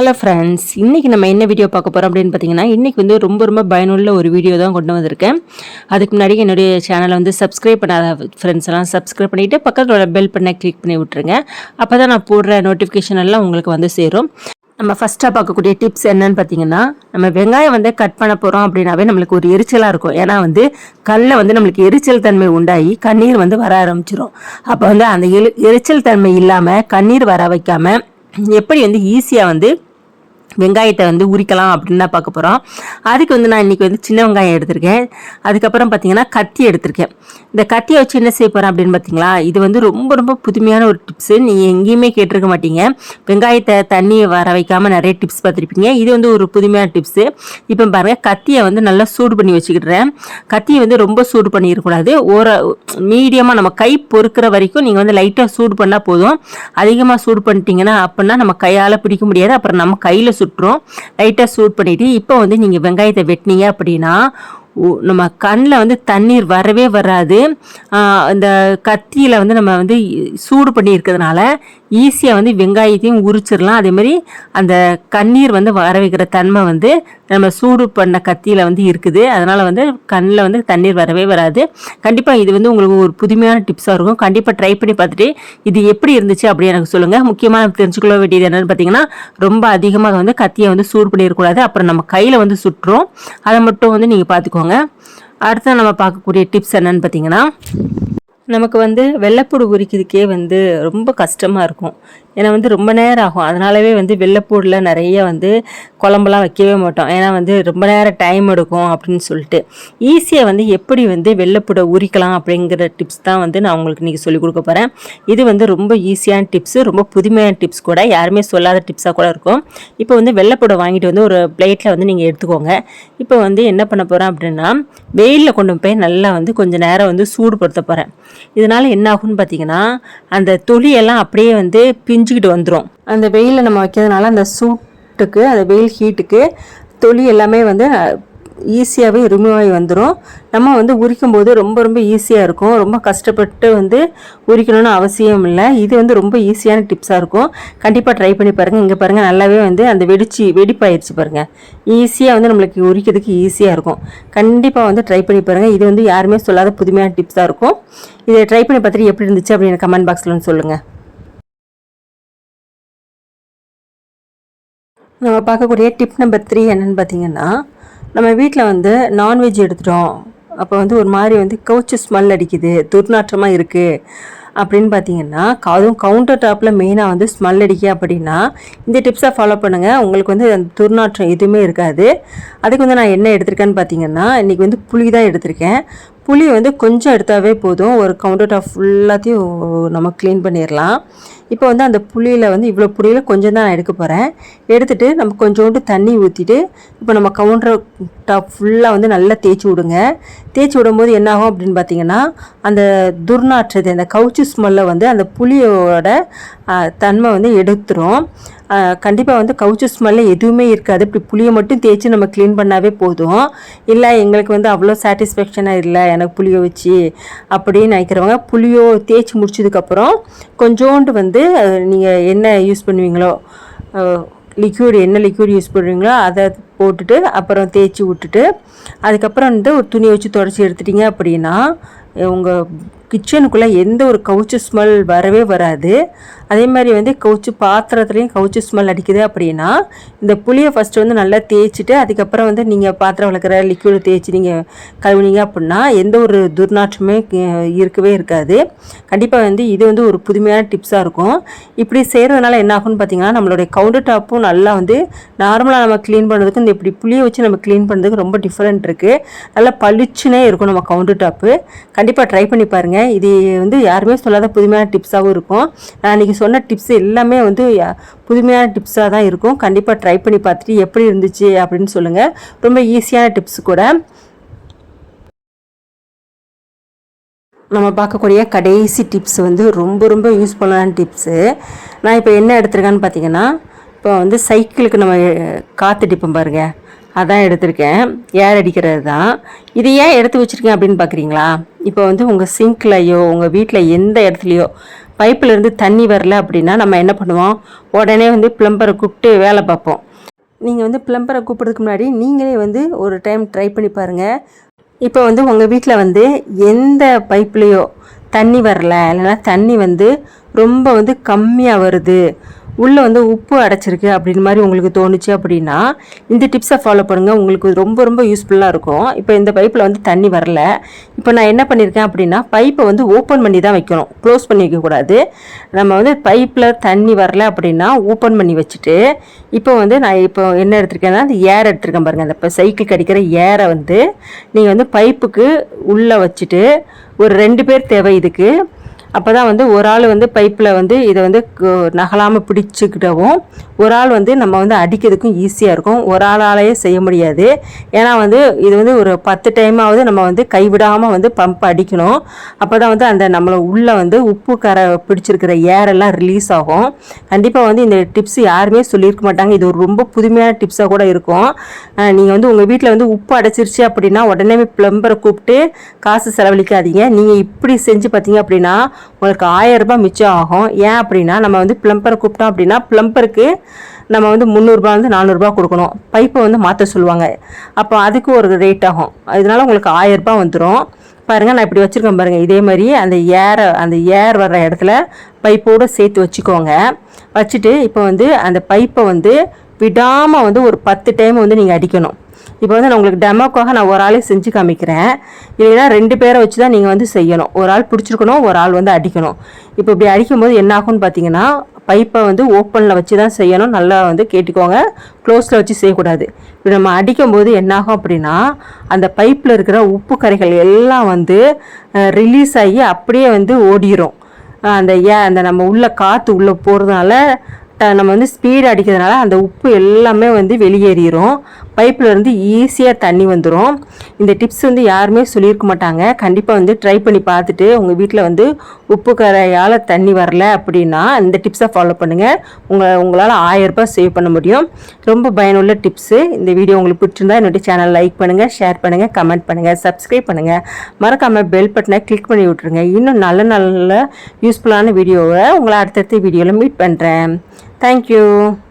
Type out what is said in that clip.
Hello friends இன்றைக்கி நம்ம என்ன வீடியோ பார்க்க போகிறோம் அப்படின்னு பார்த்தீங்கன்னா இன்றைக்கி வந்து ரொம்ப ரொம்ப பயனுள்ள ஒரு வீடியோ தான் கொண்டு வந்திருக்கேன். அதுக்கு முன்னாடி என்னுடைய சேனலை வந்து சப்ஸ்கிரைப் பண்ணாத ஃப்ரெண்ட்ஸ் எல்லாம் சப்ஸ்கிரைப் பண்ணிவிட்டு பக்கத்தில் உள்ள பெல் பண்ண கிளிக் பண்ணி விட்ருங்க அப்போ தான் நான் போடுற நோட்டிஃபிகேஷன் எல்லாம் உங்களுக்கு வந்து சேரும். நம்ம ஃபஸ்ட்டாக பார்க்கக்கூடிய டிப்ஸ் என்னன்னு பார்த்தீங்கன்னா நம்ம வெங்காயம் வந்து கட் பண்ண போகிறோம் அப்படின்னாவே நம்மளுக்கு ஒரு எரிச்சலாக இருக்கும். ஏன்னா வந்து கல்லில் வந்து நம்மளுக்கு எரிச்சல் தன்மை உண்டாகி கண்ணீர் வந்து வர ஆரம்பிச்சிடும் அப்போ வந்து அந்த எரிச்சல் தன்மை இல்லாமல் கண்ணீர் வர வைக்காமல் எப்படி வந்து ஈஸியாக வந்து வெங்காயத்தை வந்து உரிக்கலாம் அப்படின்னு தான் பார்க்க போகிறோம் அதுக்கு வந்து நான் இன்றைக்கி வந்து சின்ன வெங்காயம் எடுத்திருக்கேன். அதுக்கப்புறம் பார்த்தீங்கன்னா கத்தி எடுத்திருக்கேன். இந்த கத்தியை வச்சு என்ன செய்ய போகிறேன் அப்படின்னு பார்த்தீங்களா இது வந்து ரொம்ப ரொம்ப புதுமையான ஒரு டிப்ஸு நீங்கள் எங்கேயுமே கேட்டிருக்க மாட்டீங்க. வெங்காயத்தை தண்ணி வர வைக்காமல் நிறைய டிப்ஸ் பார்த்துருப்பீங்க. இது வந்து ஒரு புதுமையான டிப்ஸு இப்போ பாருங்கள் கத்தியை வந்து நல்லா சூடு பண்ணி வச்சுக்கிட்டுறேன் கத்தியை வந்து ரொம்ப சூடு பண்ணிடக்கூடாது. ஒரு மீடியமாக நம்ம கை பொறுக்கிற வரைக்கும் நீங்கள் வந்து லைட்டாக சூடு பண்ணால் போதும். அதிகமாக சூடு பண்ணிட்டீங்கன்னா அப்படின்னா நம்ம கையால் பிடிக்க முடியாது. அப்புறம் நம்ம கையில் சுட்டுரும். லைட்டாக சூட் பண்ணிவிட்டு இப்போ வந்து நீங்கள் வெங்காயத்தை வெட்டினீங்க அப்படின்னா நம்ம கண்ணில் வந்து தண்ணீர் வரவே வராது. இந்த கத்தியில் வந்து நம்ம வந்து சூடு பண்ணி இருக்கிறதுனால ஈஸியாக வந்து வெங்காயத்தையும் உரிச்சிடலாம். அதேமாதிரி அந்த கண்ணீர் வந்து வர வைக்கிற தன்மை வந்து நம்ம சூடு பண்ண கத்தியில் வந்து இருக்குது. அதனால் வந்து கண்ணில் வந்து தண்ணீர் வரவே வராது. கண்டிப்பாக இது வந்து உங்களுக்கு ஒரு புதுமையான டிப்ஸாக இருக்கும். கண்டிப்பாக ட்ரை பண்ணி பார்த்துட்டு இது எப்படி இருந்துச்சு அப்படி எனக்கு சொல்லுங்கள் முக்கியமாக தெரிஞ்சுக்கொள்ள வேண்டியது என்னென்னு பார்த்தீங்கன்னா ரொம்ப அதிகமாக வந்து கத்தியை வந்து சூடு பண்ணிடக்கூடாது. அப்புறம் நம்ம கையில் வந்து சுட்டுரும். அதை மட்டும் வந்து நீங்கள் பார்த்துக்கோங்க அடுத்து நம்ம பார்க்கக்கூடிய டிப்ஸ் என்னென்னு பார்த்தீங்கன்னா நமக்கு வந்து வெள்ளைப்பூடு உரிக்கிறதுக்கே வந்து ரொம்ப கஷ்டமாக இருக்கும். ஏன்னா வந்து ரொம்ப நேரம் ஆகும். அதனாலவே வந்து வெள்ளைப்பூடில் நிறைய வந்து குழம்புலாம் வைக்கவே மாட்டோம். ஏன்னா வந்து ரொம்ப நேரம் டைம் எடுக்கும் அப்படின்னு சொல்லிட்டு. ஈஸியாக வந்து எப்படி வந்து வெள்ளைப்பூடை உரிக்கலாம் அப்படிங்கிற டிப்ஸ் தான் வந்து நான் உங்களுக்கு இன்றைக்கி சொல்லிக் கொடுக்க போகிறேன் இது வந்து ரொம்ப ஈஸியான டிப்ஸு ரொம்ப புதுமையான டிப்ஸ் கூட. யாருமே சொல்லாத டிப்ஸாக கூட இருக்கும். இப்போ வந்து வெள்ளைப்பூடை வாங்கிட்டு வந்து ஒரு பிளேட்டில் வந்து நீங்கள் எடுத்துக்கோங்க. இப்போ வந்து என்ன பண்ண போகிறேன் அப்படின்னா வெயிலில் கொண்டு போய் நல்லா வந்து கொஞ்சம் நேரம் வந்து சூடுபடுத்த போகிறேன் இதனால் என்ன ஆகும்னு பார்த்தீங்கன்னா அந்த தொலியெல்லாம் அப்படியே வந்து பிஞ்சுக்கிட்டு வந்துடும் அந்த வெயிலில் நம்ம வைக்கிறதுனால அந்த சூட்டுக்கு அந்த வெயில் ஹீட்டுக்கு தொலி எல்லாமே வந்து ஈஸியாகவே ரிமூவ் வந்துடும் நம்ம வந்து உரிக்கும் போது ரொம்ப ரொம்ப ஈஸியாக இருக்கும். ரொம்ப கஷ்டப்பட்டு வந்து உரிக்கணும்னு அவசியம் இல்லை. இது வந்து ரொம்ப ஈஸியான டிப்ஸாக இருக்கும். கண்டிப்பாக ட்ரை பண்ணி பாருங்கள் இங்கே பாருங்கள் நல்லாவே வந்து அந்த வெடிச்சு வெடிப்பாயிருச்சு பாருங்கள் ஈஸியாக வந்து நம்மளுக்கு உரிக்கிறதுக்கு ஈஸியாக இருக்கும். கண்டிப்பாக வந்து ட்ரை பண்ணி பாருங்கள் இது வந்து யாருமே சொல்லாத புதுமையான டிப்ஸாக இருக்கும். இதை ட்ரை பண்ணி பார்த்துட்டு எப்படி இருந்துச்சு அப்படின்னு கமெண்ட் பாக்ஸில் வந்து சொல்லுங்கள் நம்ம பார்க்கக்கூடிய டிப் நம்பர் த்ரீ என்னன்னு பார்த்தீங்கன்னா நம்ம வீட்டில் வந்து நான்வெஜ் எடுத்துட்டோம். அப்போ வந்து ஒரு மாதிரி வந்து கவுச்சு ஸ்மெல் அடிக்குது. துர்நாற்றமாக இருக்குது அப்படின்னு பார்த்தீங்கன்னா அதுவும் கவுண்டர் டாப்பில் மெயினாக வந்து ஸ்மெல் அடிக்க அப்படின்னா இந்த டிப்ஸை ஃபாலோ பண்ணுங்கள் உங்களுக்கு வந்து அந்த துர்நாற்றம் எதுவுமே இருக்காது. அதுக்கு வந்து நான் என்ன எடுத்திருக்கேன்னு பார்த்தீங்கன்னா இன்றைக்கி வந்து புளி தான் எடுத்திருக்கேன். புளி வந்து கொஞ்சம் எடுத்தாவே போதும். ஒரு கவுண்டர் டாப் ஃபுல்லாத்தையும் நம்ம க்ளீன் பண்ணிடலாம் இப்போ வந்து அந்த புளியில் வந்து இவ்வளோ புளியில் கொஞ்சம் தான் நான் எடுக்க போகிறேன் எடுத்துகிட்டு நம்ம கொஞ்சோண்டு தண்ணி ஊற்றிட்டு இப்போ நம்ம கவுண்டர் டாப் ஃபுல்லாக வந்து நல்லா தேய்ச்சி விடுங்க. தேய்ச்சி விடும்போது என்னாகும் அப்படின்னு பார்த்தீங்கன்னா அந்த துர்நாற்றது அந்த கவுச்சு ஸ்மெல்லை வந்து அந்த புளியோட தன்மை வந்து எடுத்துரும். கண்டிப்பாக வந்து கவுச்சு ஸ்மெல்ல எதுவுமே இருக்காது. இப்படி புளியை மட்டும் தேய்ச்சி நம்ம க்ளீன் பண்ணாவே போதும். இல்லை எங்களுக்கு வந்து அவ்வளோ சாட்டிஸ்ஃபேக்ஷனாக இல்லை எனக்கு புளியை வச்சு அப்படின்னு நினைக்கிறவங்க புளியோ தேய்ச்சி முடிச்சதுக்கப்புறம் கொஞ்சோண்டு வந்து நீங்கள் என்ன யூஸ் பண்ணுவீங்களோ லிக்யூட் என்ன லிக்யூட் யூஸ் பண்ணுறீங்களோ அதை போட்டுட்டு அப்புறம் தேய்ச்சி விட்டுட்டு அதுக்கப்புறம் வந்து ஒரு துணி வச்சு தொடச்சி எடுத்துட்டீங்க அப்படின்னா உங்கள் கிச்சனுக்குள்ளே எந்த ஒரு கவுச்சு ஸ்மெல் வரவே வராது. அதே மாதிரி வந்து கவுச்சு பாத்திரத்துலேயும் கவுச்சு ஸ்மெல் அடிக்குது அப்படின்னா இந்த புளியை ஃபஸ்ட்டு வந்து நல்லா தேய்ச்சிட்டு அதுக்கப்புறம் வந்து நீங்கள் பாத்திரம் வளர்க்குற லிக்யூடு தேய்ச்சி நீங்கள் கழுவுனீங்க அப்படின்னா எந்த ஒரு துர்நாற்றமே இருக்கவே இருக்காது. கண்டிப்பாக வந்து இது வந்து ஒரு புதுமையான டிப்ஸாக இருக்கும். இப்படி செய்கிறதுனால என்ன ஆகும்னு பார்த்தீங்கன்னா நம்மளுடைய கவுண்டர் டாப்பும் நல்லா வந்து நார்மலாக நம்ம க்ளீன் பண்ணுறதுக்கு இந்த இப்படி புளியை வச்சு நம்ம க்ளீன் பண்ணுறதுக்கு ரொம்ப டிஃப்ரெண்ட் இருக்குது நல்லா பளிச்சுனே இருக்கும் நம்ம கவுண்டர் டாப்பு கண்டிப்பாக ட்ரை பண்ணி பாருங்கள் இது வந்து யாருமே சொல்லாத புதுமையான டிப்ஸாகவும் இருக்கும். நான் இன்றைக்கி சொன்ன டிப்ஸ் எல்லாமே வந்து புதுமையான டிப்ஸாக தான் இருக்கும். கண்டிப்பாக ட்ரை பண்ணி பார்த்துட்டு எப்படி இருந்துச்சு அப்படின்னு சொல்லுங்கள் ரொம்ப ஈஸியான டிப்ஸ் கூட. நம்ம பார்க்கக்கூடிய கடைசி டிப்ஸ் வந்து ரொம்ப ரொம்ப யூஸ்ஃபுல்லான டிப்ஸு நான் இப்போ என்ன எடுத்திருக்கேன்னு பார்த்தீங்கன்னா இப்போ வந்து சைக்கிளுக்கு நம்ம காற்று காத்தடிப்போம் பாருங்க. அதான் எடுத்திருக்கேன். ஏர் அடிக்கிறது தான். இது ஏன் எடுத்து வச்சுருக்கேன் அப்படின்னு பார்க்குறீங்களா இப்போ வந்து உங்கள் சிங்க்லையோ உங்கள் வீட்டில் எந்த இடத்துலையோ பைப்பிலேருந்து தண்ணி வரல அப்படின்னா நம்ம என்ன பண்ணுவோம்? உடனே வந்து ப்ளம்பரை கூப்பிட்டு வேலை பார்ப்போம். நீங்கள் வந்து ப்ளம்பரை கூப்பிட்றதுக்கு முன்னாடி நீங்களே வந்து ஒரு டைம் ட்ரை பண்ணி பாருங்கள் இப்போ வந்து உங்கள் வீட்டில் வந்து எந்த பைப்லேயோ தண்ணி வரல இல்லைன்னா தண்ணி வந்து ரொம்ப வந்து கம்மியாக வருது உள்ளே வந்து உப்பு அடைச்சிருக்கு அப்படின்னு மாதிரி உங்களுக்கு தோணுச்சு அப்படின்னா இந்த டிப்ஸை ஃபாலோ பண்ணுங்கள் உங்களுக்கு ரொம்ப ரொம்ப யூஸ்ஃபுல்லாக இருக்கும். இப்போ இந்த பைப்பில் வந்து தண்ணி வரல. இப்போ நான் என்ன பண்ணியிருக்கேன் அப்படின்னா பைப்பை வந்து ஓப்பன் பண்ணி தான் வைக்கணும். க்ளோஸ் பண்ணி வைக்கக்கூடாது நம்ம வந்து பைப்பில் தண்ணி வரல அப்படின்னா ஓப்பன் பண்ணி வச்சுட்டு இப்போ வந்து நான் இப்போ என்ன எடுத்திருக்கேன்னா அந்த ஏர் எடுத்திருக்கேன் பாருங்கள் அந்த இப்போ சைக்கிள் கடிக்கிற ஏரை வந்து நீங்கள் வந்து பைப்புக்கு உள்ளே வச்சுட்டு ஒரு ரெண்டு பேர் தேவை இதுக்கு. அப்போ தான் வந்து ஒரு ஆள் வந்து பைப்பில் வந்து இதை வந்து நகலாமல் பிடிச்சிக்கிட்டவும் ஒரு ஆள் வந்து நம்ம வந்து அடிக்கிறதுக்கும் ஈஸியாக இருக்கும். ஒரு ஆளாலேயே செய்ய முடியாது. ஏன்னா வந்து இது வந்து ஒரு பத்து டைமாவது நம்ம வந்து கைவிடாமல் வந்து பம்ப் அடிக்கணும். அப்போ தான் வந்து அந்த நம்மளை உள்ளே வந்து உப்பு கரை பிடிச்சிருக்கிற ஏரெல்லாம் ரிலீஸ் ஆகும். கண்டிப்பாக வந்து இந்த டிப்ஸ் யாருமே சொல்லியிருக்க மாட்டாங்க. இது ஒரு ரொம்ப புதுமையான டிப்ஸாக கூட இருக்கும். நீங்கள் வந்து உங்கள் வீட்டில் வந்து உப்பு அடைச்சிருச்சு அப்படின்னா உடனே ப்ளம்பரை கூப்பிட்டு காசு செலவழிக்காதீங்க. நீங்கள் இப்படி செஞ்சு பார்த்தீங்க அப்படின்னா உங்களுக்கு ஆயிரம் மிச்சம் ஆகும். ஏன் அப்படின்னா நம்ம வந்து ப்ளம்பரை கூப்பிட்டோம் அப்படின்னா ப்ளம்பருக்கு நம்ம வந்து முந்நூறுரூபா வந்து நானூறுரூபா கொடுக்கணும். பைப்பை வந்து மாற்ற சொல்லுவாங்க. அப்போ அதுக்கு ஒரு ரேட் ஆகும். அதனால உங்களுக்கு ஆயிரரூபா வந்துடும் பாருங்கள் நான் இப்படி வச்சுருக்கேன் பாருங்கள் இதே மாதிரி அந்த ஏரை அந்த ஏர் வர்ற இடத்துல பைப்போடு சேர்த்து வச்சுக்கோங்க. வச்சுட்டு இப்போ வந்து அந்த பைப்பை வந்து விடாமல் வந்து ஒரு பத்து டைம் வந்து நீங்கள் அடிக்கணும். இப்போ வந்து நான் உங்களுக்கு டெமோக்காக நான் ஒரு ஆளே செஞ்சு காமிக்கிறேன். இல்லைன்னா ரெண்டு பேரை வச்சு தான் நீங்கள் வந்து செய்யணும். ஒரு ஆள் பிடிச்சிருக்கணும் ஒரு ஆள் வந்து அடிக்கணும். இப்போ இப்படி அடிக்கும்போது என்ன ஆகும்னு பார்த்தீங்கன்னா பைப்பை வந்து ஓப்பனில் வச்சு தான் செய்யணும். நல்லா வந்து கேட்டுக்கோங்க. க்ளோஸில் வச்சு செய்யக்கூடாது. இப்போ நம்ம அடிக்கும்போது என்னாகும் அப்படின்னா அந்த பைப்பில் இருக்கிற உப்பு கரைகள் எல்லாம் வந்து ரிலீஸ் ஆகி அப்படியே வந்து ஓடிரும். அந்த ஏ அந்த நம்ம உள்ள காற்று உள்ளே போகிறதுனால நம்ம வந்து ஸ்பீடு அடிக்கிறதுனால அந்த உப்பு எல்லாமே வந்து வெளியேறிடும் பைப்பில் இருந்து ஈஸியாக தண்ணி வந்துடும் இந்த டிப்ஸ் வந்து யாருமே சொல்லியிருக்க மாட்டாங்க. கண்டிப்பாக வந்து ட்ரை பண்ணி பார்த்துட்டு உங்கள் வீட்டில் வந்து உப்பு கரையால் தண்ணி வரல அப்படின்னா இந்த டிப்ஸை ஃபாலோ பண்ணுங்கள் உங்கள் உங்களால் ஆயரரூபா சேவ் பண்ண முடியும். ரொம்ப பயனுள்ள டிப்ஸு இந்த வீடியோ உங்களுக்கு பிடிச்சிருந்தா என்னுடைய சேனல் லைக் பண்ணுங்கள் ஷேர் பண்ணுங்கள் கமெண்ட் பண்ணுங்கள் சப்ஸ்கிரைப் பண்ணுங்கள் மறக்காமல் பெல் பட்டனை கிளிக் பண்ணி விட்ருங்க இன்னும் நல்ல நல்ல யூஸ்ஃபுல்லான வீடியோவை உங்களை அடுத்தடுத்த வீடியோவில் மீட் பண்ணுறேன் Thank you.